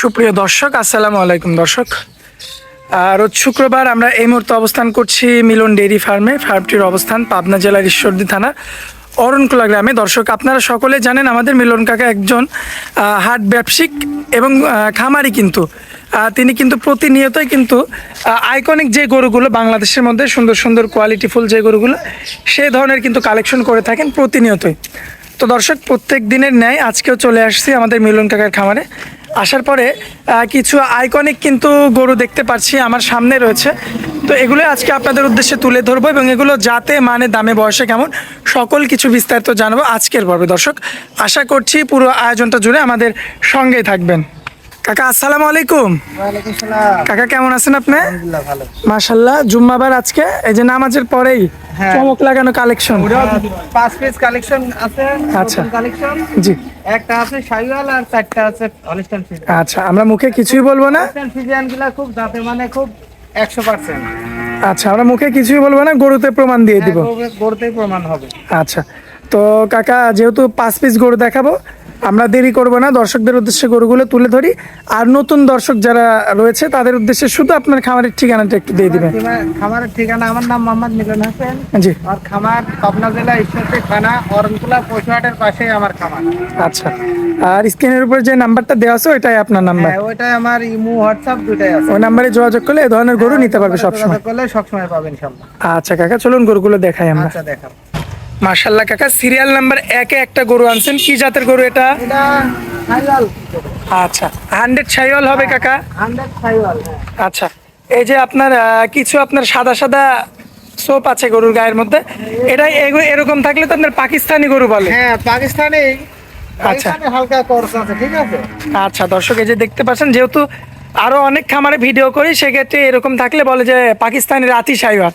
সুপ্রিয় দর্শক, আসসালামু আলাইকুম দর্শক। রোজ শুক্রবার আমরা এই মুহূর্তে অবস্থান করছি মিলন ডেইরি ফার্মে। ফার্মটির অবস্থান পাবনা জেলার ঈশ্বরদী থানা, অরণকুলা গ্রামে। দর্শক, আপনারা সকলে জানেন আমাদের মিলন কাকা একজন হাট ব্যবসায়িক এবং খামারি কিন্তু। তিনি কিন্তু প্রতিনিয়তই কিন্তু আইকনিক যে গরুগুলো বাংলাদেশের মধ্যে সুন্দর সুন্দর কোয়ালিটিফুল যে গরুগুলো, সেই ধরনের কিন্তু কালেকশন করে থাকেন প্রতিনিয়তই। তো দর্শক, প্রত্যেক দিনের ন্যায় আজকেও চলে আসছি আমাদের মিলন কাকার খামারে। আসার পরে কিছু আইকনিক কিন্তু গরু দেখতে পাচ্ছি আমার সামনে রয়েছে। তো এগুলো আজকে আপনাদের উদ্দেশ্যে তুলে ধরবো এবং এগুলো যাতে মানে দামে, বয়সে কেমন, সকল কিছু বিস্তারিত জানাব আজকের পর্বে। দর্শক, আশা করছি পুরো আয়োজনটা জুড়ে আমাদের সঙ্গেই থাকবেন। কাকা আসসালামু আলাইকুম। কাকা কেমন আছেন আপনি? মাশাল্লাহ জুম্মাবার আজকে। এই যে নামাজের পরেই হ্যাঁ। চমক লাগানো কালেকশন পাঁচ পিস কালেকশন আছে আচ্ছা। কালেকশন জি। একটা আছে শাইওয়াল আর চারটা আছে হলিস্টান আচ্ছা আমরা মুখে কিছুই বলব না। ফিজিয়ানগুলা খুব দাঁতে মানে খুব একশো পার্সেন্ট আচ্ছা আমরা মুখে কিছুই বলব না গরুতে প্রমাণ দিয়ে দিব। গড়তেই প্রমাণ হবে। আচ্ছা তো কাকা যেহেতু পাঁচ পিস গরু দেখাবো আমরা দেরি করব না দর্শকদের উদ্দেশ্যে গরুগুলো তুলে ধরি। আর নতুন দর্শক যারা রয়েছে তাদের উদ্দেশ্যে শুধু আপনার খামারের ঠিকানাটা একটু দিয়ে দিবেন। খামারের ঠিকানা আমার নাম মোহাম্মদ মিলন হোসেন। জি। আর খামার পাবনা জেলা ঈশ্বরদী থানা অরণকুলা পশুহাটের পাশেই আমার খামার। আচ্ছা। আর স্ক্রিনের উপর যে নাম্বারটা দেওয়া আছে ওইটাই আপনার নাম্বার। হ্যাঁ ওইটাই আমার ইমো হোয়াটসঅ্যাপ দুটাই আছে। ওই নাম্বারে যোগাযোগ করলে এই ধরনের গরু নিতে পারবে সবসময়। যোগাযোগ করলে সবসময় পাবেন ইনশাল্লাহ। আচ্ছা কাকা চলুন গরুগুলো দেখাই আমরা। আচ্ছা দেখাব মার্শাল্লাহ কাকা সিরিয়াল নাম্বার একে একটা গরু আনছেন। কি জাতের গরু এটা? আচ্ছা হান্ড্রেড ছাইওয়াল হবে কাকা? হান্ড্রেড শাইওয়াল হ্যাঁ। আচ্ছা এই যে আপনার কিছু আপনার সাদা সাদা সোপ আছে গরুর গায়ের মধ্যে এটা এরকম থাকলে তো আপনার পাকিস্তানি গরু বলে। হ্যাঁ পাকিস্তানি। আচ্ছা। হালকা কোর্স আছে ঠিক আছে? আচ্ছা দর্শক এই যে দেখতে পাচ্ছেন যেহেতু আরও অনেক খামারে ভিডিও করি সেক্ষেত্রে এরকম থাকলে বলে যে পাকিস্তানি রাতি সাইবার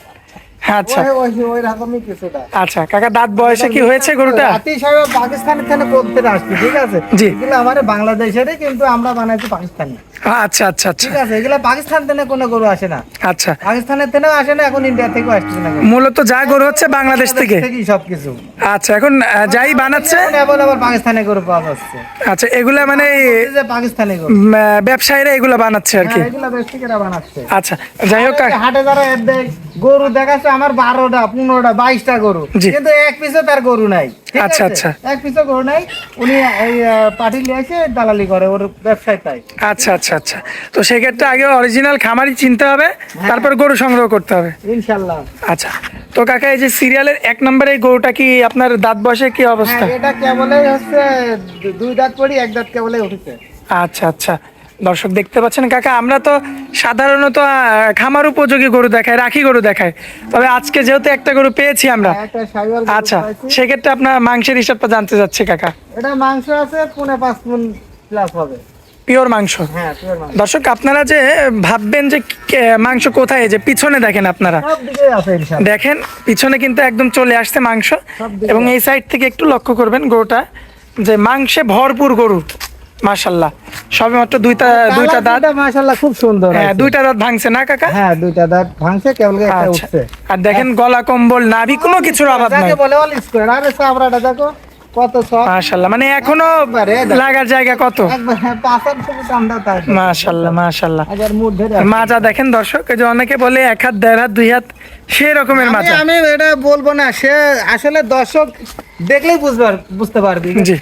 আচ্ছা। আচ্ছা কাকা দাঁত বয়সে কি হয়েছে গরুটা? পাকিস্তানের থেকে করতে আসছে ঠিক আছে? জি। এগুলো আমাদের বাংলাদেশেরই কিন্তু আমরা বানাইছি পাকিস্তানি। আচ্ছা আচ্ছা আচ্ছা। ঠিক আছে এগুলো পাকিস্তান থেকে কোনো গরু আসে না। আচ্ছা। পাকিস্তানের থেকেও আসে না এখন ইন্ডিয়া থেকেও আসছে না মূলত যা গরু হচ্ছে বাংলাদেশ থেকে। সবকিছু। আচ্ছা এখন যাই বানাচ্ছে। অ্যাভেলেবল পাকিস্তানি গরু পাওয়া যাচ্ছে। আচ্ছা এগুলা মানে পাকিস্তানি গরু। ব্যবসায়ীরা এগুলা বানাচ্ছে আর কি। হ্যাঁ এগুলো বানাচ্ছে। আচ্ছা যাই হোক হাটে যারা গরু দেখাচ্ছে আমার বারোটা পনেরোটা বাইশটা গরু। কিন্তু এক পিসে তার গরু নাই আচ্ছা, আচ্ছা। এক পিসে গরু নাই উনি এই নিয়ে এসে দালালি করে ওর ব্যবসায় তাই আচ্ছা আচ্ছা আচ্ছা। তো সেক্ষেত্রে আগে অরিজিনাল খামারই চিনতে হবে তারপর গরু সংগ্রহ করতে হবে। ইনশাল্লাহ। আচ্ছা। তো কাকা এই যে সিরিয়ালের এক নম্বরে এই গরুটা কি আপনার দাঁত বসে কি অবস্থা? হ্যাঁ এটা কেবলই হচ্ছে দুই দাঁত পড়ি এক দাঁত কেবলই উঠেছে। আচ্ছা আচ্ছা। দর্শক দেখতে পাচ্ছেন কাকা আমরা তো সাধারণত খামার উপযোগী গরু দেখায় রাখি গরু দেখায় তবে আজকে যেহেতু একটা গরু পেয়েছি আমরা আচ্ছা সেক্ষেত্রে আপনার মাংসের হিসাবটা জানতে চাচ্ছি কাকা। এটা মাংস আছে পুনে পাঁচ মন প্লাস হবে। পিওর মাংস? হ্যাঁ pure মাংস। দর্শক আপনারা যে ভাববেন যে মাংস কোথায় যে পিছনে দেখেন আপনারা। দেখেন পিছনে কিন্তু একদম চলে আসছে মাংস। এবং এই সাইড থেকে একটু লক্ষ্য করবেন গরুটা যে মাংসে ভরপুর গরু মাশাল্লাহ সবে মাত্র দুইটা দুইটা দাঁত। মাশাআল্লাহ খুব সুন্দর হ্যাঁ দুইটা দাঁত ভাঙছে না কাকা? হ্যাঁ দুইটা দাঁত ভাঙছে কেবল একটা আচ্ছা। উঠছে। আর দেখেন গলা কম্বল নাভি কোনো কিছুর অভাব নাই। বলে অল স্কোয়ার আরে সাবরাটা দেখো কত সব মাশাল্লাহ মানে এখনও লাগার জায়গা কত? হ্যাঁ, মুড ধরে মাজা দেখেন দর্শক যে অনেকে বলে এক হাত দেড় হাত দুই হাত সে রকমের মাজা। আমি এটা বলব না সে আসলে দর্শক দেখলেই বুঝতে বুঝতে পারবি। জি।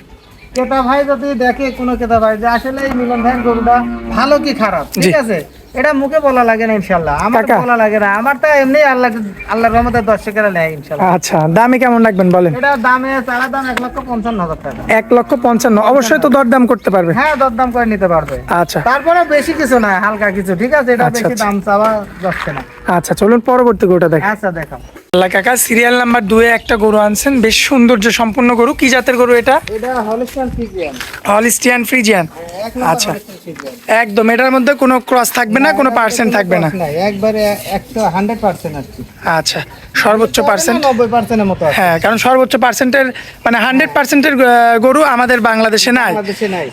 কেতা ভাই যদি দেখে কোনো কেতা ভাই যে আসলে এই মিলন ভাই গরুটা ভালো কি খারাপ? ঠিক আছে? এটা মুখে বলা লাগে না ইনশাল্লাহ। আমার বলা লাগে না। আমার তো এমনি আল্লাহ আল্লাহর রহমতের দর্শকেরা নেয় ইনশাল্লাহ। আচ্ছা দামে কেমন রাখবেন বলেন? এটা দামে চারা দাম এক লক্ষ পঞ্চান্ন হাজার টাকা। এক লক্ষ পঞ্চান্ন। অবশ্যই তো দরদাম করতে পারবে। হ্যাঁ দরদাম করে নিতে পারবে। আচ্ছা। তারপরে বেশি কিছু না হালকা কিছু ঠিক আছে? এটা আচ্ছা, বেশি আচ্ছা। দাম চাওয়া যাচ্ছে না। আচ্ছা চলুন পরবর্তী গরুটা দেখ। আচ্ছা দেখাম আল্লাহ কাকা সিরিয়াল নাম্বার দুয়ে একটা গরু আনছেন। বেশ সৌন্দর্য সম্পূর্ণ গরু। কি জাতের গরু এটা? হলিস্টিয়ান ফ্রিজিয়ান আচ্ছা। একদম এটার মধ্যে কোনো ক্রস থাকবে না কোনো পার্সেন্ট থাকবে না? একবারে একশো হান্ড্রেড পার্সেন্ট আচ্ছা সর্বোচ্চ পার্সেন্ট নব্বই পার্সেন্টের মতো হ্যাঁ কারণ সর্বোচ্চ পার্সেন্টের মানে হান্ড্রেড পার্সেন্টের গরু আমাদের বাংলাদেশে নাই।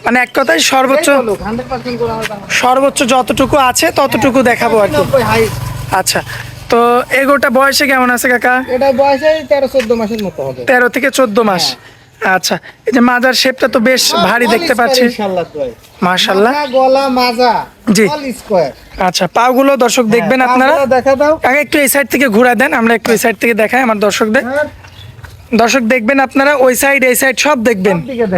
মানে এক কথায় সর্বোচ্চ সর্বোচ্চ যতটুকু আছে ততটুকু দেখাবো আর কি। আচ্ছা তো এগোটা বয়সে কেমন আছে কাকা? এটা বয়সে তেরো চোদ্দ মাসের মতো হবে। তেরো থেকে চোদ্দ মাস। আচ্ছা এই যে মাজার শেপটা তো বেশ ভারী দেখতে পাচ্ছি। মাশাল্লাহ গলা মাজা জি। আচ্ছা পাগুলো দর্শক দেখবেন আপনারা। দেখা দাও। একটু এই সাইড থেকে ঘুরা দেন আমরা একটু এই সাইড থেকে দেখাই আমার দর্শকদের। হ্যাঁ, দর্শক দেখবেন আপনারা ওই সাইড এই সাইড সব দেখবেন। সব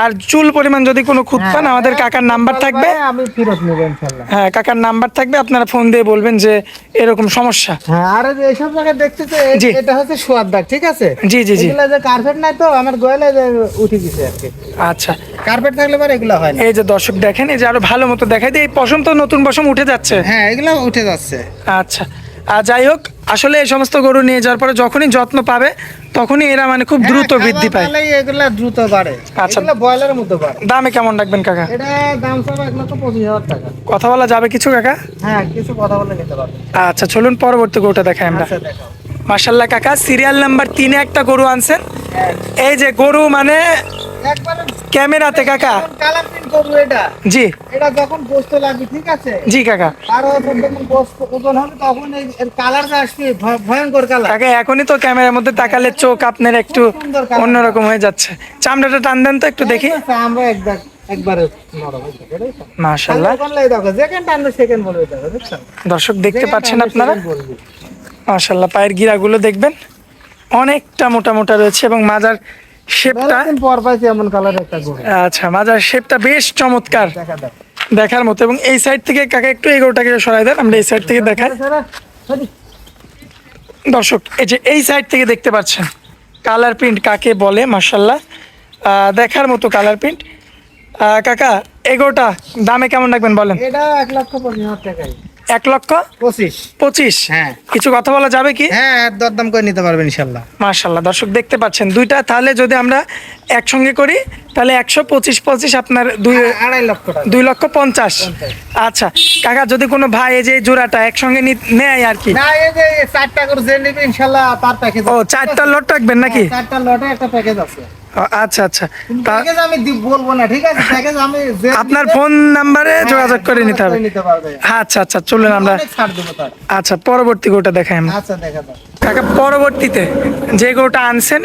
আর চুল পরিমাণ যদি কোনো খুঁত পান আমাদের কাকার নাম্বার থাকবে। হ্যাঁ, আমি ফেরত নেব ইনশাআল্লাহ হ্যাঁ কাকার নাম্বার থাকবে আপনারা ফোন দিয়ে বলবেন যে এরকম সমস্যা। হ্যাঁ আর এই যে এইসব জায়গায় দেখতেছে এ- এটা হচ্ছে সোয়াদ দাগ ঠিক আছে? জি জি জি। এগুলা যে কার্পেট নাই তো আমার গোয়ালে উঠে গেছে আর কি। আচ্ছা। কার্পেট থাকলে পরে এগুলা হয় না। এই যে দর্শক দেখেন এই যে আরও ভালো মতো দেখাই দিই এই পশম তো নতুন পশম উঠে যাচ্ছে। হ্যাঁ এগুলা উঠে যাচ্ছে। আচ্ছা। আর যাই হোক আসলে এই সমস্ত গরু নিয়ে যাওয়ার পরে যখনই যত্ন পাবে তখনই এরা মানে খুব দ্রুত হ্যাঁ, বৃদ্ধি পায়। এগুলা দ্রুত বাড়ে। আচ্ছা। বয়লার ব্রয়লারের মধ্যে বাড়ে। দামে কেমন রাখবেন কাকা? এটা দাম সব এক লক্ষ পঁচিশ হাজার টাকা। কথা বলা যাবে কিছু কাকা? হ্যাঁ কিছু কথা বলে নিতে পারবেন। আচ্ছা চলুন পরবর্তী কোটা দেখাই আমরা। আচ্ছা দেখো মার্শাল্লাহ কাকা সিরিয়াল নাম্বার তিনে একটা গরু আনছেন। এই যে গরু মানে ক্যামেরাতে কাকা। কালার এটা। জি। এটা যখন গোস্ত লাগবে ঠিক আছে? জি কাকা। আর যখন গোস্ত ওজন হবে তখন এর কালারটা আসবে ভয়ঙ্কর কালার কাকা এখনই তো ক্যামেরার মধ্যে তাকালে চোখ আপনার একটু অন্যরকম হয়ে যাচ্ছে। চামড়াটা টান দেন তো একটু দেখি। আমরা একবার? দর্শক দেখতে পাচ্ছেন আপনারা। মাশাল্লাহ পায়ের গিরাগুলো দেখবেন অনেকটা মোটা মোটা রয়েছে এবং মাজার শেপটা পর পাইছি এমন কালার একটা আচ্ছা মাজার শেপটা বেশ চমৎকার দেখার মতো এবং এই সাইড থেকে কাকা একটু এই গরুটাকে সরাই দেন আমরা এই সাইড থেকে দেখাই। দর্শক এই যে এই সাইড থেকে দেখতে পাচ্ছেন কালার প্রিন্ট কাকে বলে মার্শাল্লাহ দেখার মতো কালার প্রিন্ট কাকা এগোটা দামে কেমন রাখবেন বলেন? এটা এক লক্ষ হাজার টাকাই এক লক্ষ পঁচিশ। পঁচিশ। হ্যাঁ। কিছু কথা বলা যাবে কি? হ্যাঁ দরদাম করে নিতে পারবেন ইনশাল্লাহ। মার্শাল্লাহ দর্শক দেখতে পাচ্ছেন। দুইটা তাহলে যদি আমরা একসঙ্গে করি তাহলে একশো পঁচিশ পঁচিশ আপনার দুই আড়াই লক্ষ দুই লক্ষ পঞ্চাশ। আচ্ছা কাকা যদি কোনো ভাই এই যে জোড়াটা একসঙ্গে নেয় আর কি? চারটা করে যে নিবে ইনশাল্লাহ তার প্যাকেজ ও চারটা লট রাখবেন নাকি? চারটা লটে একটা প্যাকেজ আছে। ও, আচ্ছা আচ্ছা। প্যাকেজ আমি দি- বলব না ঠিক আছে? প্যাকেজ আমি যে আপনার ফোন নাম্বারে হ্যাঁ, যোগাযোগ করে নিতে হবে। আচ্ছা আচ্ছা চলুন আমরা আচ্ছা পরবর্তী গরুটা দেখাই আচ্ছা দেখা কাকা পরবর্তীতে যে গরুটা আনছেন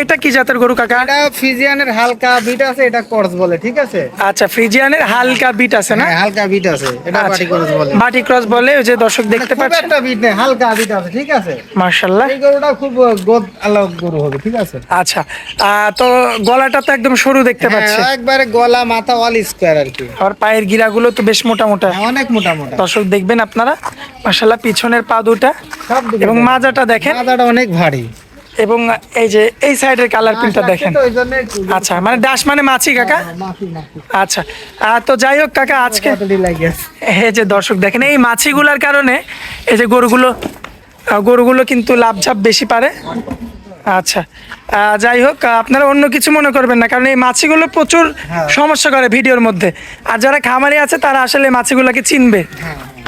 এটা কি জাতের গরু কাকা? এটা ফিজিয়ানের হালকা বিট আছে এটা করস বলে ঠিক আছে? আচ্ছা ফ্রিজিয়ানের হালকা বিট আছে না? হ্যাঁ হালকা বিট আছে এটা আচ্ছা। বাটি করস বলে। বাটি ক্রস বলে ওই যে দর্শক দেখতে পাচ্ছেন। একটা বিট নেই হালকা বিট আছে ঠিক আছে? মার্শাল্লাহ এই গরুটা খুব গোদ আলোক গরু হবে ঠিক আছে? আচ্ছা আহ, তো গলাটা তো একদম সরু দেখতে পাচ্ছি। হ্যাঁ, একবারে গলা মাথা অল স্কোয়ার আর কি। আর পায়ের গিরাগুলো তো বেশ মোটা মোটা হ্যাঁ, অনেক মোটা মোটা দর্শক দেখবেন আপনারা। মার্শাল্লাহ পিছনের পা দুটা এবং মাজাটা দেখেন। মাথাটা অনেক ভারী। এবং এই যে এই সাইডের কালার প্রিন্টটা দেখেন। আচ্ছা মানে ডাস মানে মাছি কাকা? মাফি মাফি আচ্ছা তো যাই হোক কাকা আজকে এই যে দর্শক দেখেন এই মাছিগুলার কারণে এই যে গরুগুলো গরুগুলো কিন্তু লাভঝাপ বেশি পারে। আচ্ছা যাই হোক আপনারা অন্য কিছু মনে করবেন না কারণ এই মাছিগুলো প্রচুর হ্যাঁ। সমস্যা করে ভিডিওর মধ্যে। আর যারা খামারি আছে তারা আসলে মাছিগুলোকে চিনবে।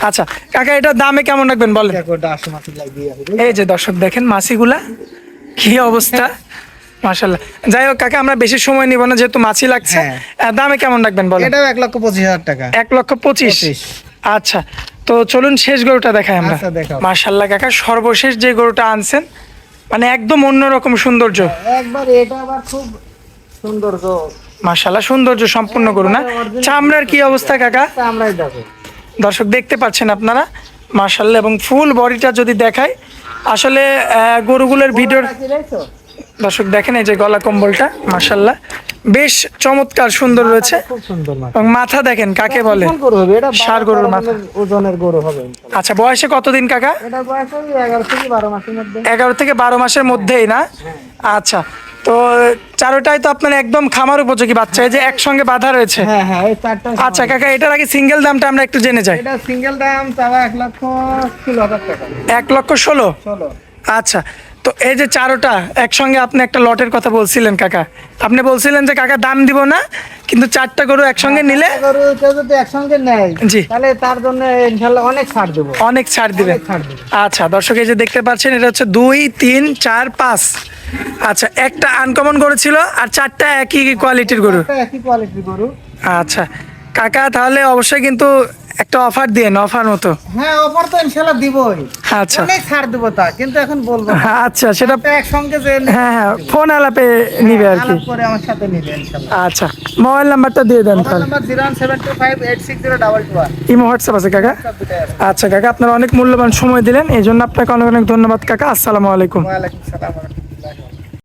আচ্ছা কাকা এটার দামে কেমন রাখবেন বলেন? এই যে দর্শক দেখেন মাছিগুলা কি অবস্থা? মাশাল্লাহ যাই হোক কাকা আমরা বেশি সময় নিব না যেহেতু মাছি লাগছে। হ্যাঁ। দামে কেমন রাখবেন বলেন? এটাও এক লক্ষ পঁচিশ হাজার টাকা। এক লক্ষ পঁচিশ। আচ্ছা তো চলুন শেষ গরুটা দেখাই আমরা। আচ্ছা, দেখাও। মার্শাল্লাহ কাকা সর্বশেষ যে গরুটা আনছেন মানে একদম অন্যরকম সৌন্দর্য। একবার এটা আবার খুব সুন্দর তো মার্শাল্লাহ সৌন্দর্য সম্পূর্ণ গরু না? চামড়ার কি অবস্থা কাকা? আমরাই দেখো। দর্শক দেখতে পাচ্ছেন আপনারা মার্শাল্লাহ এবং ফুল বডিটা যদি দেখায় আসলে গরুগুলোর ভিডিওর দর্শক দেখেন এই যে গলা কম্বলটা মার্শাল্লাহ বেশ চমৎকার সুন্দর রয়েছে। এবং মাথা দেখেন কাকে বলে? ষাঁড় গরুর মাথা। ওজনের গরু হবে। আচ্ছা বয়সে কতদিন কাকা? এগারো থেকে বারো মাসের মধ্যে। এগারো থেকে বারো মাসের মধ্যেই না? আচ্ছা তো চারোটাই তো আপনার একদম খামার উপযোগী বাচ্চা এই যে একসঙ্গে বাধা রয়েছে। হ্যাঁ হ্যাঁ এই চারটা আচ্ছা কাকা এটার আগে সিঙ্গেল দামটা আমরা একটু জেনে যাই। এটা সিঙ্গেল দাম তাও এক লক্ষ ষোলো হাজার টাকা। এক লক্ষ ষোলো? ষোলো। আচ্ছা তো এই যে চারোটা একসঙ্গে আপনি একটা লটের কথা বলছিলেন কাকা। আপনি বলছিলেন যে কাকা দাম দিব না কিন্তু চারটা গরু একসঙ্গে নিলে গরু যদি একসঙ্গে নেয় জি। তাহলে তার জন্য ইনশাল্লাহ অনেক ছাড় দেবো। অনেক ছাড় দিবেন অনেক ছাড় দেবো। আচ্ছা দর্শক এই যে দেখতে পাচ্ছেন এটা হচ্ছে দুই তিন চার পাঁচ। আচ্ছা একটা আনকমন গরু ছিল আর চারটা একই কোয়ালিটির গরু। একই কোয়ালিটির গরু। আচ্ছা কাকা তাহলে অবশ্যই কিন্তু একটা অফার দিয়ে অফার মতো। হ্যাঁ অফার তো ইনশাল্লাহ দিবই। আচ্ছা। অনেক ছাড় দেবো তা কিন্তু এখন বলব আচ্ছা সেটা তো একসঙ্গে যে হ্যাঁ হ্যাঁ ফোন আলাপে নিবে আর কি। আলাপ করে আমার সাথে নিবে ইনশাল্লাহ। আচ্ছা মোবাইল নাম্বারটা দিয়ে দেন তাহলে। Number zero one seven two five eight six zero double two one imo WhatsApp আছে কাকা? আচ্ছা কাকা আপনারা অনেক মূল্যবান সময় দিলেন এই জন্য আপনাকে অনেক অনেক ধন্যবাদ কাকা। আসসালামু আলাইকুম। ওয়ালাইকুম সালাম